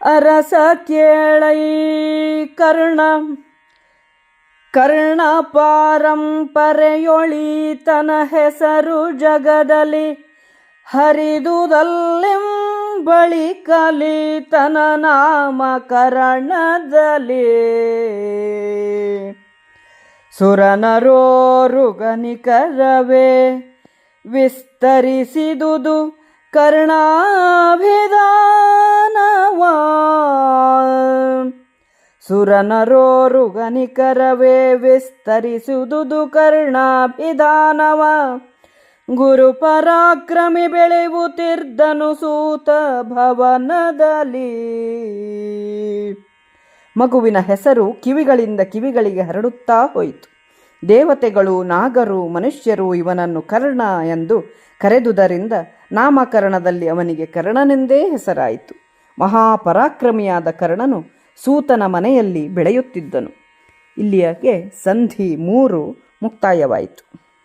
ಅರಸ ಕೇಳೈ ಕರ್ಣ ಕರ್ಣ ಪಾರಂಪರೆಯೊಳಿತನ ಹೆಸರು ಜಗದಲ್ಲಿ ಹರಿದುದಲ್ಲಿಂ ಬಳಿಕಲಿ ತನ ನಾಮಕರಣದಲ್ಲಿ ಸುರನರೋರುಗನಿಕರವೇ ವಿಸ್ತರಿಸಿದುದು ಕರ್ಣಾಭಿಧಾನವ ಸುರನರೋರುಗನಿಕರವೇ ವಿಸ್ತರಿಸುದುದು ಕರ್ಣಾಭಿಧಾನವ. ಗುರು ಪರಾಕ್ರಮಿ ಬೆಳೆಯುತ್ತಿರ್ದನು ಸೂತ ಭವನದಲ್ಲಿ. ಮಗುವಿನ ಹೆಸರು ಕಿವಿಗಳಿಂದ ಕಿವಿಗಳಿಗೆ ಹರಡುತ್ತಾ ಹೋಯಿತು. ದೇವತೆಗಳು, ನಾಗರು, ಮನುಷ್ಯರು ಇವನನ್ನು ಕರ್ಣ ಎಂದು ಕರೆದುದರಿಂದ ನಾಮಕರಣದಲ್ಲಿ ಅವನಿಗೆ ಕರ್ಣನೆಂದೇ ಹೆಸರಾಯಿತು. ಮಹಾಪರಾಕ್ರಮಿಯಾದ ಕರ್ಣನು ಸೂತನ ಮನೆಯಲ್ಲಿ ಬೆಳೆಯುತ್ತಿದ್ದನು. ಇಲ್ಲಿಯಗೆ ಸಂಧಿ ಮೂರು ಮುಕ್ತಾಯವಾಯಿತು.